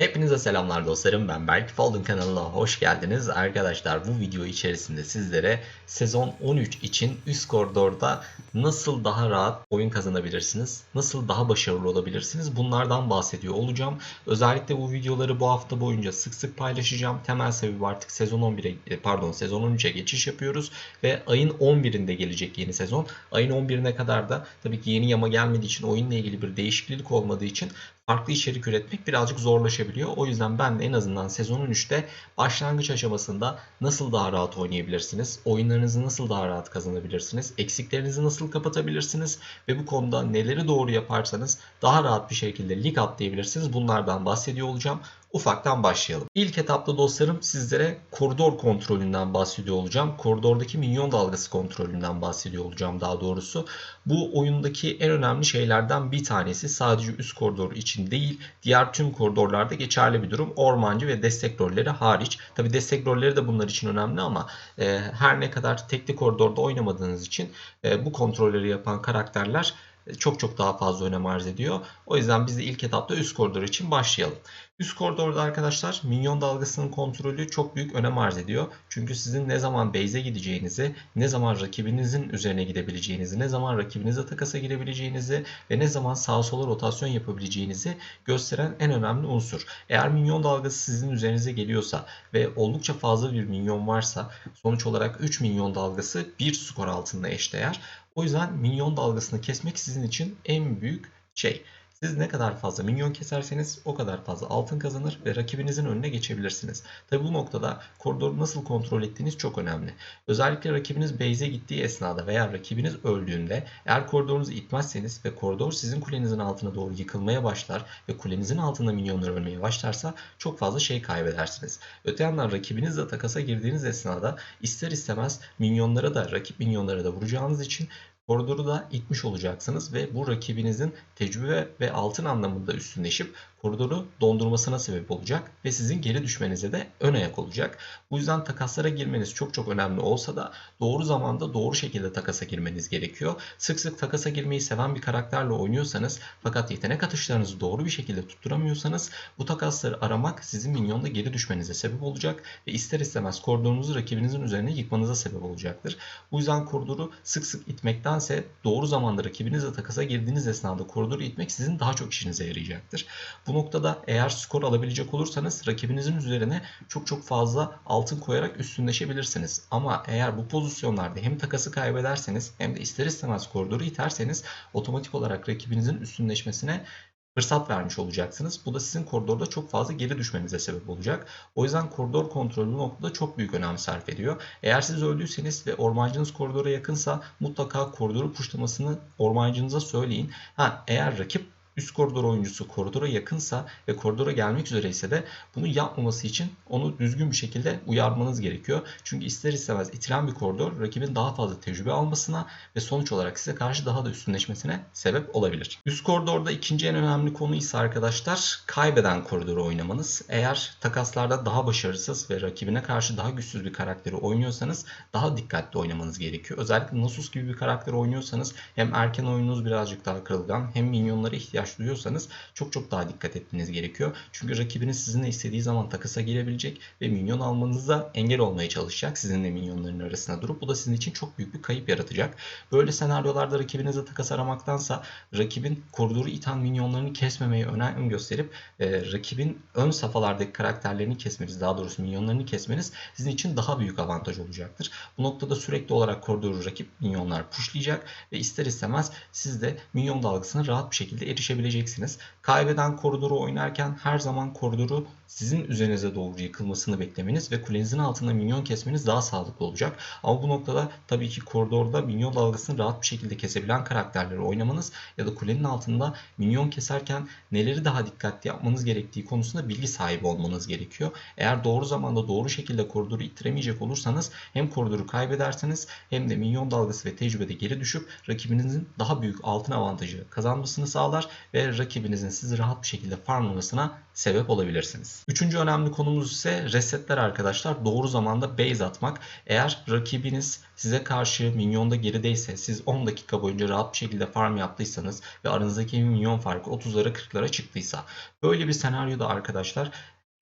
it Hepinize selamlar dostlarım ben Berk. Folding kanalına hoş geldiniz. Arkadaşlar bu video içerisinde sizlere sezon 13 için üst koridorda nasıl daha rahat oyun kazanabilirsiniz? Nasıl daha başarılı olabilirsiniz? Bunlardan bahsediyor olacağım. Özellikle bu videoları bu hafta boyunca sık sık paylaşacağım. Temel sebebi artık sezon 11'e pardon sezon 13'e geçiş yapıyoruz ve ayın 11'inde gelecek yeni sezon. Ayın 11'ine kadar da tabii ki yeni yama gelmediği için oyunla ilgili bir değişiklik olmadığı için farklı içerik üretmek birazcık zorlaşabiliyor. O yüzden ben de en azından sezon 13'te başlangıç aşamasında nasıl daha rahat oynayabilirsiniz, oyunlarınızı nasıl daha rahat kazanabilirsiniz, eksiklerinizi nasıl kapatabilirsiniz ve bu konuda neleri doğru yaparsanız daha rahat bir şekilde lig atlayabilirsiniz. Bunlardan bahsediyor olacağım. Ufaktan başlayalım. İlk etapta dostlarım sizlere koridor kontrolünden bahsediyor olacağım. Koridordaki minyon dalgası kontrolünden bahsediyor olacağım daha doğrusu. Bu oyundaki en önemli şeylerden bir tanesi sadece üst koridor için değil diğer tüm koridorlarda geçerli bir durum. Ormancı ve destek rolleri hariç. Tabi destek rolleri de bunlar için önemli ama e, her ne kadar tekli koridorda oynamadığınız için e, bu kontrolleri yapan karakterler çok çok daha fazla önem arz ediyor. O yüzden biz de ilk etapta üst koridor için başlayalım. Üst koridorda arkadaşlar minyon dalgasının kontrolü çok büyük önem arz ediyor. Çünkü sizin ne zaman base'e gideceğinizi, ne zaman rakibinizin üzerine gidebileceğinizi, ne zaman rakibinize takasa girebileceğinizi ve ne zaman sağa sola rotasyon yapabileceğinizi gösteren en önemli unsur. Eğer minyon dalgası sizin üzerinize geliyorsa ve oldukça fazla bir minyon varsa sonuç olarak 3 minyon dalgası bir skor altında eşdeğer. O yüzden minyon dalgasını kesmek sizin için en büyük şey. Siz ne kadar fazla minyon keserseniz o kadar fazla altın kazanır ve rakibinizin önüne geçebilirsiniz. Tabi bu noktada koridoru nasıl kontrol ettiğiniz çok önemli. Özellikle rakibiniz base'e gittiği esnada veya rakibiniz öldüğünde eğer koridorunuzu itmezseniz ve koridor sizin kulenizin altına doğru yıkılmaya başlar ve kulenizin altında minyonlar ölmeye başlarsa çok fazla şey kaybedersiniz. Öte yandan rakibinizle takasa girdiğiniz esnada ister istemez minyonlara da rakip minyonlara da vuracağınız için koridoru da itmiş olacaksınız ve bu rakibinizin tecrübe ve altın anlamında üstünleşip koridoru dondurmasına sebep olacak ve sizin geri düşmenize de ön ayak olacak. Bu yüzden takaslara girmeniz çok çok önemli olsa da doğru zamanda doğru şekilde takasa girmeniz gerekiyor. Sık sık takasa girmeyi seven bir karakterle oynuyorsanız fakat yetenek atışlarınızı doğru bir şekilde tutturamıyorsanız bu takasları aramak sizin minyonda geri düşmenize sebep olacak ve ister istemez koridorunuzu rakibinizin üzerine yıkmanıza sebep olacaktır. Bu yüzden koridoru sık sık itmektense doğru zamanda rakibinizle takasa girdiğiniz esnada koridoru itmek sizin daha çok işinize yarayacaktır. Bu noktada eğer skor alabilecek olursanız rakibinizin üzerine çok çok fazla altın koyarak üstünleşebilirsiniz. Ama eğer bu pozisyonlarda hem takası kaybederseniz hem de ister istemez koridoru iterseniz otomatik olarak rakibinizin üstünleşmesine fırsat vermiş olacaksınız. Bu da sizin koridorda çok fazla geri düşmenize sebep olacak. O yüzden koridor kontrolü noktada çok büyük önem sarf ediyor. Eğer siz öldüyseniz ve ormancınız koridora yakınsa mutlaka koridoru puşlamasını ormancınıza söyleyin. Ha eğer rakip üst koridor oyuncusu koridora yakınsa ve koridora gelmek üzere ise de bunu yapmaması için onu düzgün bir şekilde uyarmanız gerekiyor. Çünkü ister istemez itilen bir koridor rakibin daha fazla tecrübe almasına ve sonuç olarak size karşı daha da üstünleşmesine sebep olabilir. Üst koridorda ikinci en önemli konu ise arkadaşlar kaybeden koridoru oynamanız. Eğer takaslarda daha başarısız ve rakibine karşı daha güçsüz bir karakteri oynuyorsanız daha dikkatli oynamanız gerekiyor. Özellikle Nasus gibi bir karakter oynuyorsanız hem erken oyununuz birazcık daha kırılgan hem minyonlara ihtiyaç ihtiyaç duyuyorsanız çok çok daha dikkat etmeniz gerekiyor. Çünkü rakibiniz sizinle istediği zaman takasa girebilecek ve minyon almanıza engel olmaya çalışacak sizinle minyonların arasına durup bu da sizin için çok büyük bir kayıp yaratacak. Böyle senaryolarda rakibinize takas aramaktansa rakibin koridoru iten minyonlarını kesmemeye önem gösterip e, rakibin ön safhalardaki karakterlerini kesmeniz daha doğrusu minyonlarını kesmeniz sizin için daha büyük avantaj olacaktır. Bu noktada sürekli olarak koridoru rakip minyonlar pushlayacak ve ister istemez siz de minyon dalgasına rahat bir şekilde erişebilirsiniz erişebileceksiniz. Kaybeden koridoru oynarken her zaman koridoru sizin üzerinize doğru yıkılmasını beklemeniz ve kulenizin altında minyon kesmeniz daha sağlıklı olacak. Ama bu noktada tabii ki koridorda minyon dalgasını rahat bir şekilde kesebilen karakterleri oynamanız ya da kulenin altında minyon keserken neleri daha dikkatli yapmanız gerektiği konusunda bilgi sahibi olmanız gerekiyor. Eğer doğru zamanda doğru şekilde koridoru ittiremeyecek olursanız hem koridoru kaybederseniz hem de minyon dalgası ve tecrübede geri düşüp rakibinizin daha büyük altın avantajı kazanmasını sağlar ve rakibinizin sizi rahat bir şekilde farmlamasına sebep olabilirsiniz. Üçüncü önemli konumuz ise resetler arkadaşlar. Doğru zamanda base atmak. Eğer rakibiniz size karşı minyonda gerideyse siz 10 dakika boyunca rahat bir şekilde farm yaptıysanız ve aranızdaki minyon farkı 30'lara 40'lara çıktıysa böyle bir senaryoda arkadaşlar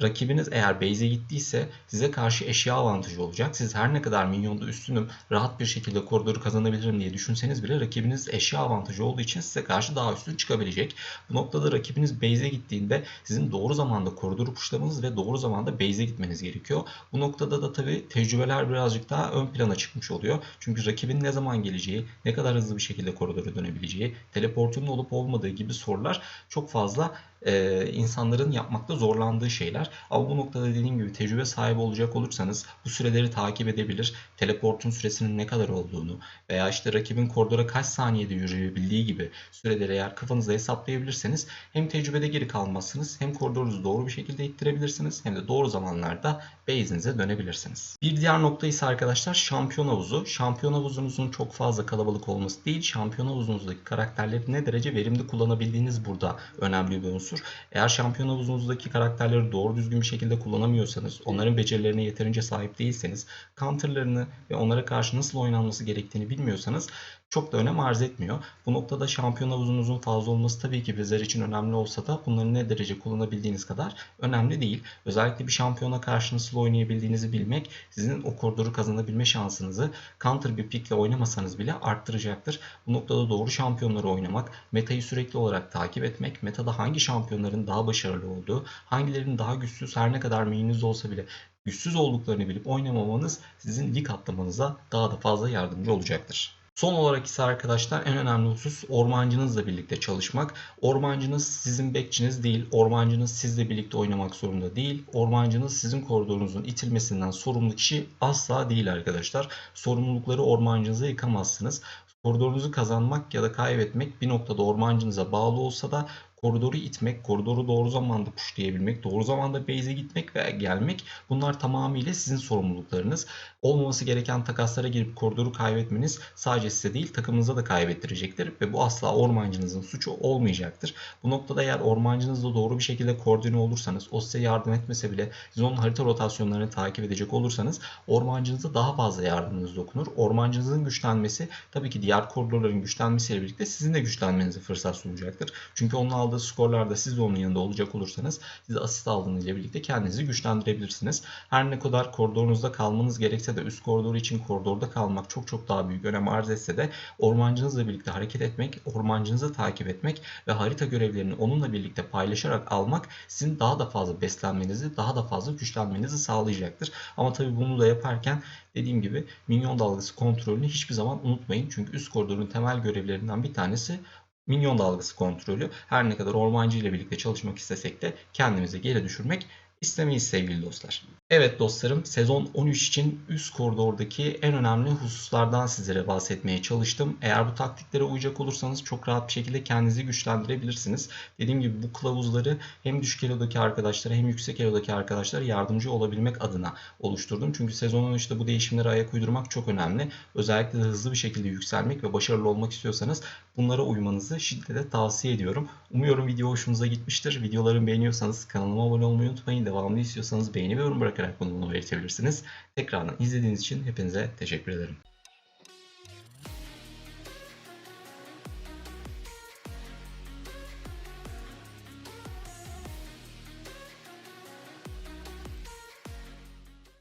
Rakibiniz eğer base'e gittiyse size karşı eşya avantajı olacak. Siz her ne kadar minyonda üstünüm rahat bir şekilde koridoru kazanabilirim diye düşünseniz bile rakibiniz eşya avantajı olduğu için size karşı daha üstün çıkabilecek. Bu noktada rakibiniz base'e gittiğinde sizin doğru zamanda koridoru puşlamanız ve doğru zamanda base'e gitmeniz gerekiyor. Bu noktada da tabi tecrübeler birazcık daha ön plana çıkmış oluyor. Çünkü rakibin ne zaman geleceği, ne kadar hızlı bir şekilde koridora dönebileceği, teleportunun olup olmadığı gibi sorular çok fazla e, insanların yapmakta zorlandığı şeyler. Ama bu noktada dediğim gibi tecrübe sahibi olacak olursanız bu süreleri takip edebilir. Teleportun süresinin ne kadar olduğunu veya işte rakibin koridora kaç saniyede yürüyebildiği gibi süreleri eğer kafanızda hesaplayabilirseniz hem tecrübede geri kalmazsınız hem koridorunuzu doğru bir şekilde ittirebilirsiniz hem de doğru zamanlarda base'inize dönebilirsiniz. Bir diğer nokta ise arkadaşlar şampiyon havuzu. Şampiyon havuzunuzun çok fazla kalabalık olması değil, şampiyon havuzunuzdaki karakterleri ne derece verimli kullanabildiğiniz burada önemli bir unsur. Eğer şampiyon havuzunuzdaki karakterleri doğru düzgün bir şekilde kullanamıyorsanız, onların becerilerine yeterince sahip değilseniz, counterlarını ve onlara karşı nasıl oynanması gerektiğini bilmiyorsanız çok da önem arz etmiyor. Bu noktada şampiyon havuzunuzun fazla olması tabii ki bizler için önemli olsa da bunları ne derece kullanabildiğiniz kadar önemli değil. Özellikle bir şampiyona karşı nasıl oynayabildiğinizi bilmek sizin o koridoru kazanabilme şansınızı counter bir pickle oynamasanız bile arttıracaktır. Bu noktada doğru şampiyonları oynamak, metayı sürekli olarak takip etmek, metada hangi şampiyonların daha başarılı olduğu, hangilerinin daha güçsüz her ne kadar maininiz olsa bile güçsüz olduklarını bilip oynamamanız sizin lig atlamanıza daha da fazla yardımcı olacaktır. Son olarak ise arkadaşlar en önemli husus ormancınızla birlikte çalışmak. Ormancınız sizin bekçiniz değil. Ormancınız sizle birlikte oynamak zorunda değil. Ormancınız sizin koridorunuzun itilmesinden sorumlu kişi asla değil arkadaşlar. Sorumlulukları ormancınıza yıkamazsınız. Koridorunuzu kazanmak ya da kaybetmek bir noktada ormancınıza bağlı olsa da koridoru itmek, koridoru doğru zamanda pushlayabilmek, doğru zamanda base'e gitmek ve gelmek bunlar tamamıyla sizin sorumluluklarınız. Olmaması gereken takaslara girip koridoru kaybetmeniz sadece size değil takımınıza da kaybettirecektir ve bu asla ormancınızın suçu olmayacaktır. Bu noktada eğer ormancınızla doğru bir şekilde koordine olursanız, o size yardım etmese bile siz onun harita rotasyonlarını takip edecek olursanız ormancınıza daha fazla yardımınız dokunur. Ormancınızın güçlenmesi tabii ki diğer koridorların güçlenmesiyle birlikte sizin de güçlenmenize fırsat sunacaktır. Çünkü onun aldığı skorlarda siz de onun yanında olacak olursanız siz asist aldığınızla birlikte kendinizi güçlendirebilirsiniz. Her ne kadar koridorunuzda kalmanız gerekse de üst koridoru için koridorda kalmak çok çok daha büyük önem arz etse de ormancınızla birlikte hareket etmek, ormancınızı takip etmek ve harita görevlerini onunla birlikte paylaşarak almak sizin daha da fazla beslenmenizi, daha da fazla güçlenmenizi sağlayacaktır. Ama tabii bunu da yaparken dediğim gibi minyon dalgası kontrolünü hiçbir zaman unutmayın. Çünkü üst koridorun temel görevlerinden bir tanesi minyon dalgası kontrolü. Her ne kadar ormancı ile birlikte çalışmak istesek de kendimizi geri düşürmek istemeyiz sevgili dostlar. Evet dostlarım sezon 13 için üst koridordaki en önemli hususlardan sizlere bahsetmeye çalıştım. Eğer bu taktiklere uyacak olursanız çok rahat bir şekilde kendinizi güçlendirebilirsiniz. Dediğim gibi bu kılavuzları hem düşük elodaki arkadaşlara hem yüksek elodaki arkadaşlara yardımcı olabilmek adına oluşturdum. Çünkü sezon 13'te bu değişimlere ayak uydurmak çok önemli. Özellikle de hızlı bir şekilde yükselmek ve başarılı olmak istiyorsanız bunlara uymanızı şiddetle tavsiye ediyorum. Umuyorum video hoşunuza gitmiştir. Videolarımı beğeniyorsanız kanalıma abone olmayı unutmayın. Devamlı istiyorsanız beğeni ve yorum bırakarak bunu belirtebilirsiniz. Tekrardan izlediğiniz için hepinize teşekkür ederim.